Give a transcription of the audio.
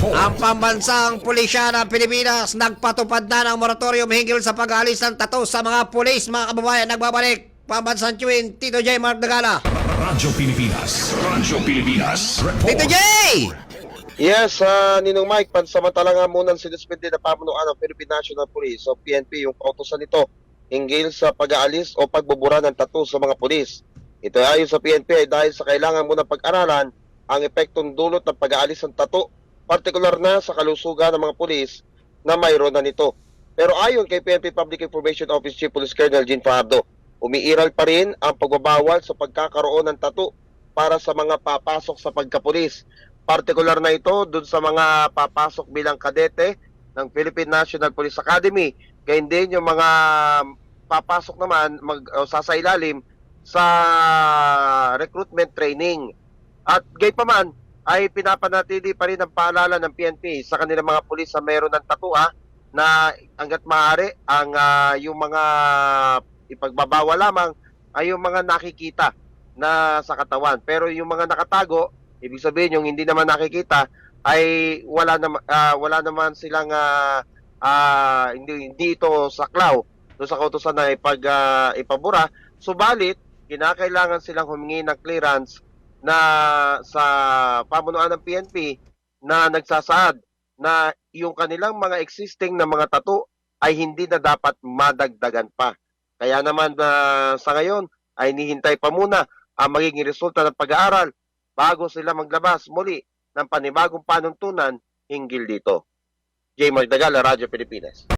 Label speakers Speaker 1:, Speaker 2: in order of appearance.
Speaker 1: Ang pambansang pulisya ng Pilipinas nagpatupad na ng moratorium hinggil sa pag-aalis ng tato sa mga pulis, mga kababayan. Nagbabalik, pambansang Chewin, Tito J. Mark Dagala.
Speaker 2: Radyo Pilipinas. Radyo Pilipinas. Report.
Speaker 1: Tito J!
Speaker 3: Yes, uh, Ninong Mike, pansamantala nga muna sinuspende na pamunuan ng Philippine National Police o PNP yung kautosan nito hinggil sa pag-aalis o pagbubura ng tattoo sa mga pulis. Ito ay ayon sa PNP ay dahil sa kailangan muna pag-aralan ang epektong dulot ng pag-aalis ng tattoo, partikular na sa kalusugan ng mga pulis na mayroon na nito. Pero ayon kay PNP Public Information Office Chief Police Colonel Jean Fajardo, umiiral pa rin ang pagbabawal sa pagkakaroon ng tattoo para sa mga papasok sa pagkapulis. Partikular na ito dun sa mga papasok bilang kadete ng Philippine National Police Academy. Gayun din yung mga papasok naman mag, o sasailalim sa recruitment training. At gaypaman ay pinapanatili pa rin ang paalala ng PNP sa kanilang mga pulis na mayroon ng tatua na hanggat maaari ang ah, yung mga ipagbabawal lamang ay yung mga nakikita na sa katawan. Pero yung mga nakatago, ibig sabihin yung hindi naman nakikita ay wala naman wala naman silang ah, ah, hindi hindi ito saklaw do sa kautosan na ipag ah, ipabura. Subalit, kinakailangan silang humingi ng clearance na sa pamunuan ng PNP na nagsasaad na yung kanilang mga existing na mga tato ay hindi na dapat madagdagan pa. Kaya naman na sa ngayon ay nihintay pa muna ang magiging resulta ng pag-aaral bago sila maglabas muli ng panibagong panuntunan hinggil dito. J. Magdagala, Radyo Pilipinas.